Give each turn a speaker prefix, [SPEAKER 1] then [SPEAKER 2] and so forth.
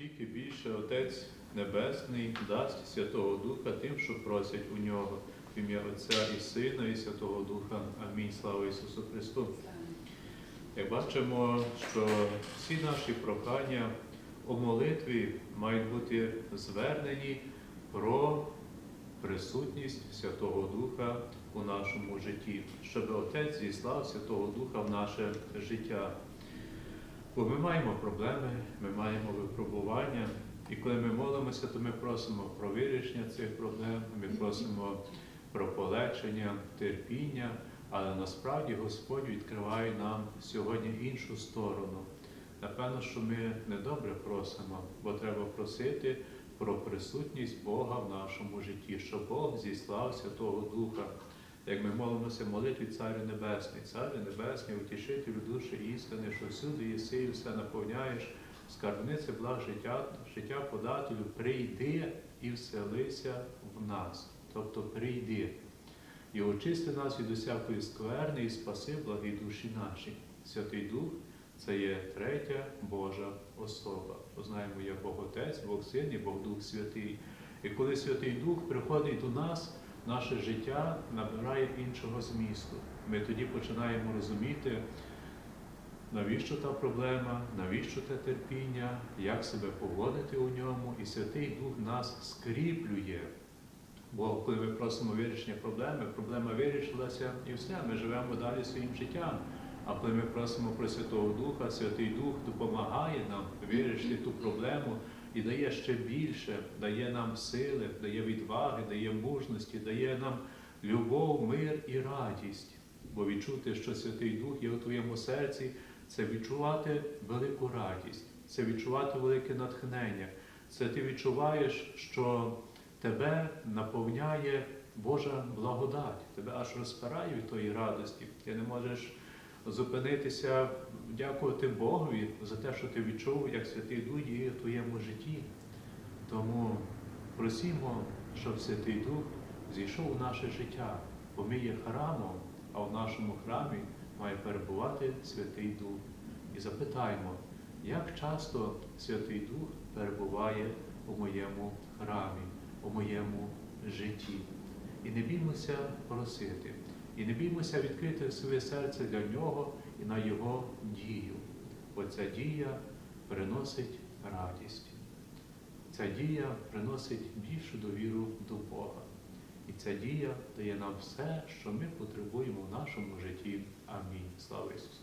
[SPEAKER 1] Наскільки більше Отець Небесний дасть Святого Духа тим, що просять у нього в ім'я Отця і Сина, і Святого Духа. Амінь. Слава Ісусу Христу. Як бачимо, що всі наші прохання у молитві мають бути звернені про присутність Святого Духа у нашому житті, щоб Отець зіслав Святого Духа в наше життя. Бо ми маємо проблеми, ми маємо випробування, і коли ми молимося, то ми просимо про вирішення цих проблем, ми просимо про полегшення, терпіння, але насправді Господь відкриває нам сьогодні іншу сторону. Напевно, що ми недобре просимо, бо треба просити про присутність Бога в нашому житті, щоб Бог зіслав Святого Духа. Як ми молимося молитві Царю Небесний, Царю Небесний, утішителю душі істини, що всюди єси і все наповняєш, скарбниці благ життя, життя подателю, прийди і вселися в нас. Тобто прийди. І очисти нас від усякої скверни і спаси благі душі наші. Святий Дух це є третя Божа особа. Познаємо, є Бог Отець, Бог Син і Бог Дух Святий. І коли Святий Дух приходить до нас, наше життя набирає іншого змісту. Ми тоді починаємо розуміти, навіщо та проблема, навіщо те терпіння, як себе поводити у ньому, і Святий Дух нас скріплює. Бо коли ми просимо вирішення проблеми, проблема вирішилася і все, ми живемо далі своїм життям. А коли ми просимо про Святого Духа, Святий Дух допомагає нам вирішити ту проблему і дає ще більше, дає нам сили, дає відваги, дає мужності, дає нам любов, мир і радість. Бо відчути, що Святий Дух є у твоєму серці, це відчувати велику радість, це відчувати велике натхнення. Це ти відчуваєш, що тебе наповняє Божа благодать, тебе аж розпирає від тої радості. Ти не можеш зупинитися, дякувати Богові за те, що ти відчув, як Святий Дух діє в твоєму житті. Тому просімо, щоб Святий Дух зійшов у наше життя, бо ми є храмом, а в нашому храмі має перебувати Святий Дух. І запитаємо, як часто Святий Дух перебуває у моєму храмі, у моєму житті. І не біймося просити, і не біймося відкрити своє серце для нього і на Його дію. Бо ця дія приносить радість. Ця дія приносить більшу довіру до Бога. І ця дія дає нам все, що ми потребуємо в нашому житті. Амінь. Слава Ісусу!